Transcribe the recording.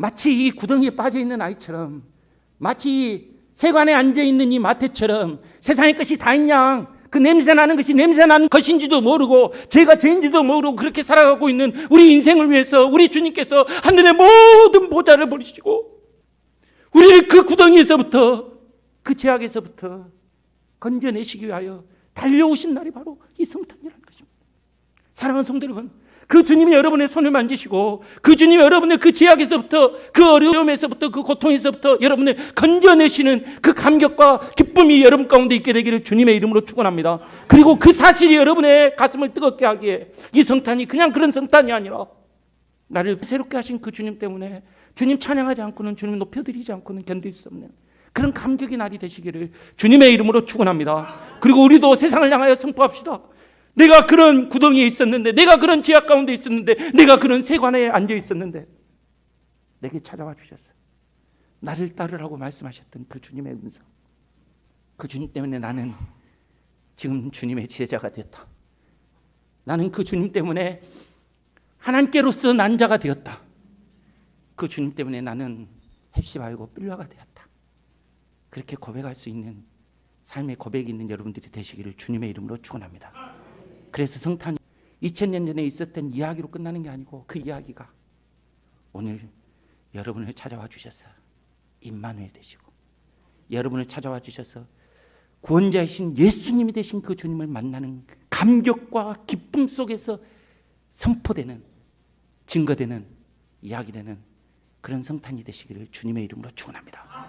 마치 이 구덩이에 빠져 있는 아이처럼 마치 이 세관에 앉아 있는 이 마태처럼 세상의 것이 다인 그 냄새 나는 것이 냄새 나는 것인지도 모르고 죄가 죄인지도 모르고 그렇게 살아가고 있는 우리 인생을 위해서 우리 주님께서 하늘의 모든 보좌를 버리시고 우리를 그 구덩이에서부터 그 죄악에서부터 건져내시기 위하여 달려오신 날이 바로 이 성탄이라는 것입니다. 사랑하는 성도 여러분, 그 주님이 여러분의 손을 만지시고 그 주님이 여러분의 그 죄악에서부터 그 어려움에서부터 그 고통에서부터 여러분을 건져내시는 그 감격과 기쁨이 여러분 가운데 있게 되기를 주님의 이름으로 축원합니다. 그리고 그 사실이 여러분의 가슴을 뜨겁게 하기에 이 성탄이 그냥 그런 성탄이 아니라 나를 새롭게 하신 그 주님 때문에 주님 찬양하지 않고는 주님 높여드리지 않고는 견딜 수 없는 그런 감격의 날이 되시기를 주님의 이름으로 축원합니다. 그리고 우리도 세상을 향하여 선포합시다. 내가 그런 구덩이에 있었는데, 내가 그런 지하 가운데 있었는데, 내가 그런 세관에 앉아 있었는데, 내게 찾아와 주셨어. 나를 따르라고 말씀하셨던 그 주님의 음성. 그 주님 때문에 나는 지금 주님의 제자가 됐다. 나는 그 주님 때문에 하나님께로서 난 자가 되었다. 그 주님 때문에 나는 헵시바이고 삘라가 되었다. 그렇게 고백할 수 있는 삶의 고백이 있는 여러분들이 되시기를 주님의 이름으로 축원합니다. 그래서 성탄이 2000년 전에 있었던 이야기로 끝나는 게 아니고 그 이야기가 오늘 여러분을 찾아와 주셔서 임마누엘 되시고 여러분을 찾아와 주셔서 구원자이신 예수님이 되신 그 주님을 만나는 감격과 기쁨 속에서 선포되는 증거되는 이야기되는 그런 성탄이 되시기를 주님의 이름으로 축원합니다.